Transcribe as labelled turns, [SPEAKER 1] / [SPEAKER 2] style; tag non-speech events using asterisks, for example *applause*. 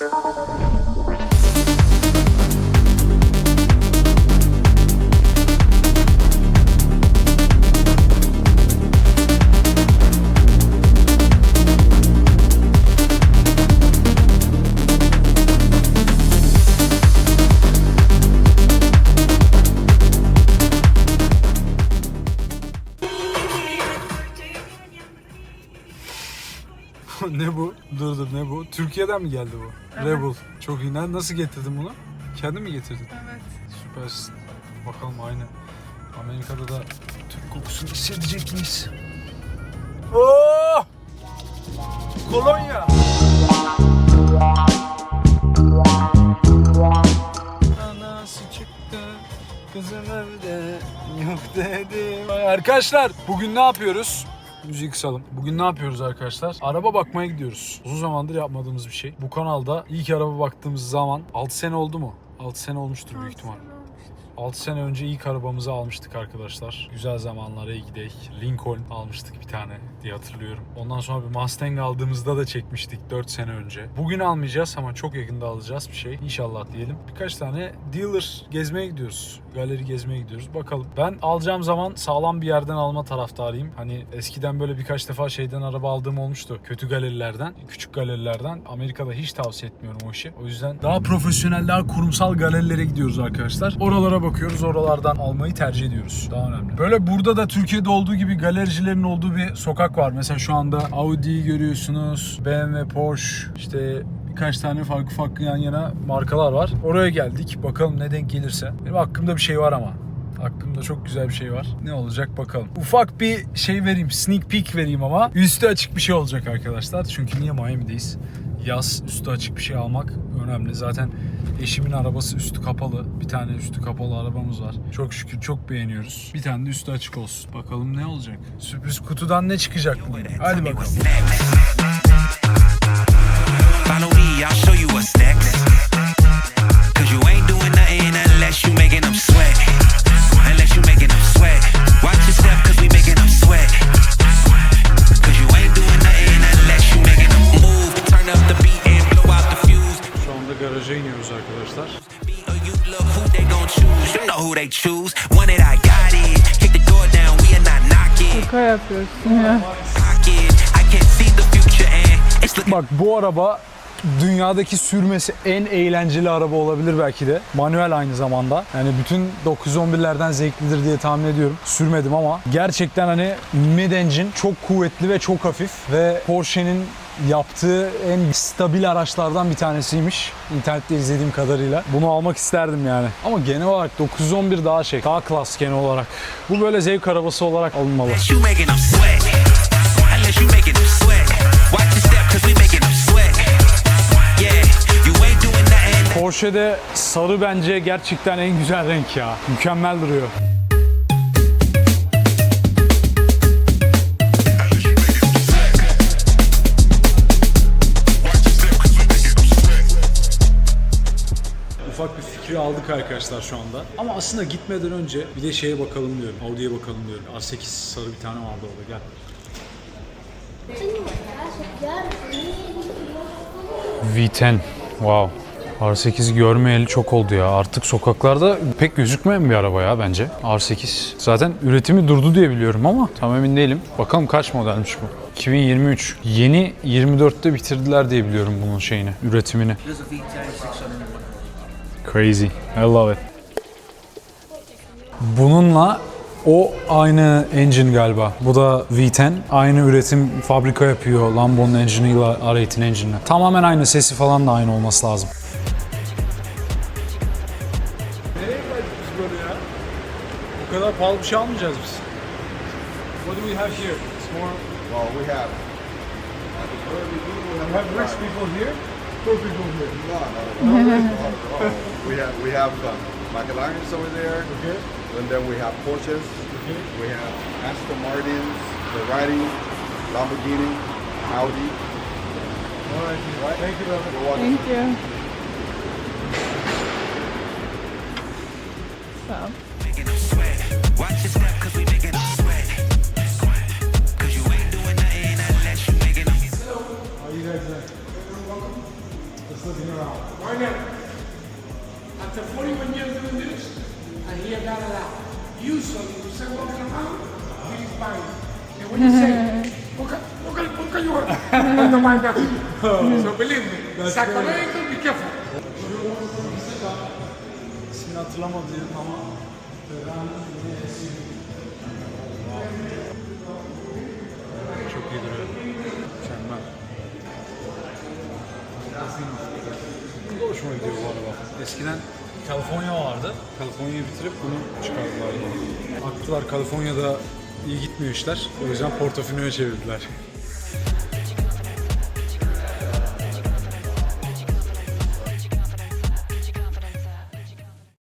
[SPEAKER 1] Thank you. *laughs* ne bu? Dur dur ne bu? Türkiye'den mi geldi bu?
[SPEAKER 2] Evet.
[SPEAKER 1] Rebel. Çok iyi. Nasıl getirdin bunu? Kendin mi getirdin?
[SPEAKER 2] Evet.
[SPEAKER 1] Süpersin. Bakalım aynı. Amerika'da da Türk kokusunu hissedecek miyiz? Oo! Kolonya. Anası çıktı. Kızım evde yok dedim. Arkadaşlar bugün ne yapıyoruz? Müziği kısalım. Bugün ne yapıyoruz arkadaşlar? Araba bakmaya gidiyoruz. Uzun zamandır yapmadığımız bir şey. Bu kanalda ilk araba baktığımız zaman 6 sene oldu mu? 6 sene olmuştur büyük ihtimal. 6 sene önce ilk arabamızı almıştık arkadaşlar. Güzel zamanlara iyi gidelim. Lincoln almıştık bir tane diye hatırlıyorum. Ondan sonra bir Mustang aldığımızda da çekmiştik 4 sene önce. Bugün almayacağız ama çok yakında alacağız bir şey. İnşallah diyelim. Birkaç tane dealer gezmeye gidiyoruz. Galeri gezmeye gidiyoruz. Bakalım. Ben alacağım zaman sağlam bir yerden alma taraftarıyım. Hani eskiden böyle birkaç defa şeyden araba aldığım olmuştu. Kötü galerilerden, küçük galerilerden. Amerika'da hiç tavsiye etmiyorum o işi. O yüzden daha profesyonel, daha kurumsal galerilere gidiyoruz arkadaşlar. Oralara bakıyoruz. Oralardan almayı tercih ediyoruz. Daha önemli. Böyle burada da Türkiye'de olduğu gibi galericilerin olduğu bir sokak var. Mesela şu anda Audi'yi görüyorsunuz. BMW, Porsche, işte birkaç tane farklı farklı yan yana markalar var. Oraya geldik. Bakalım ne denk gelirse. Benim hakkımda bir şey var ama. Aklımda çok güzel bir şey var. Ne olacak bakalım. Ufak bir şey vereyim. Sneak peek vereyim ama üstü açık bir şey olacak arkadaşlar. Çünkü niye Miami'deyiz? Yaz üstü açık bir şey almak önemli. Zaten eşimin arabası üstü kapalı. Bir tane üstü kapalı arabamız var. Çok şükür çok beğeniyoruz. Bir tane de üstü açık olsun. Bakalım ne olacak? Sürpriz kutudan ne çıkacak bugün? Hadi bakalım.
[SPEAKER 3] Follow me, I'll show you what's next. You look who they gon' choose. You know who they choose. One that I got it. Kick the door down, we are not knocking.
[SPEAKER 2] Şaka yapıyorsun ya.
[SPEAKER 3] Pocket, I can see the future and it's looking
[SPEAKER 1] Bak bu araba dünyadaki sürmesi en eğlenceli araba olabilir belki de. Manuel aynı zamanda. Yani bütün 911'lerden zevklidir diye tahmin ediyorum. Sürmedim ama gerçekten hani mid engine çok kuvvetli ve çok hafif ve Porsche'nin yaptığı en stabil araçlardan bir tanesiymiş. İnternette izlediğim kadarıyla. Bunu almak isterdim yani. Ama genel olarak 911 daha şey, daha klas genel olarak. Bu böyle zevk arabası olarak alınmalı. Porsche'de sarı bence gerçekten en güzel renk ya. Mükemmel duruyor. Fikri aldık arkadaşlar şu anda. Ama aslında gitmeden önce bir de şeye bakalım diyorum. Audi'ye bakalım diyorum. R8 sarı bir tane vardı orada gel. V10. Wow. R8 görmeyeli çok oldu ya. Artık sokaklarda pek gözükmeyen bir araba ya bence. R8. Zaten üretimi durdu diye biliyorum ama tam emin değilim. Bakalım kaç modelmiş bu. 2023. Yeni 24'te bitirdiler diye biliyorum bunun şeyini, üretimini. Crazy. I love it. Bununla o aynı engine galiba. Bu da V10. Aynı üretim fabrika yapıyor Lambo'nun engine'ıyla R8 engine'le. Tamamen aynı sesi falan da aynı olması lazım. Nereye geldik biz böyle ya? Bu kadar pahalı bir şey almayacağız biz. What do we have here? It's more...
[SPEAKER 4] Well, we have.
[SPEAKER 1] We have rich people here, poor people here.
[SPEAKER 4] No, no, no, have we have uh, McLaren's over there,
[SPEAKER 1] Okay,
[SPEAKER 4] and then we have Porsches.
[SPEAKER 1] okay.
[SPEAKER 4] We have Aston Martins, Ferrari, Lamborghini, Audi.
[SPEAKER 1] All right.
[SPEAKER 4] Right?
[SPEAKER 1] Thank you very.
[SPEAKER 4] You're welcome.
[SPEAKER 2] Thank you. Sağ and he had got a lot. Usually, you say walking around, he's buying. And when you say, what can, what can, what can you want? Don't buy nothing. So believe me, Sacramento, be careful.
[SPEAKER 1] İsmini hatırlamadım ama Çok iyi duruyor. Mükemmel. Hoşuma gidiyor bu araba. Eskiden California vardı. California'yı bitirip bunu çıkardılar. Aktılar California'da iyi gitmiyor işler. O yüzden Portofino'ya çevirdiler.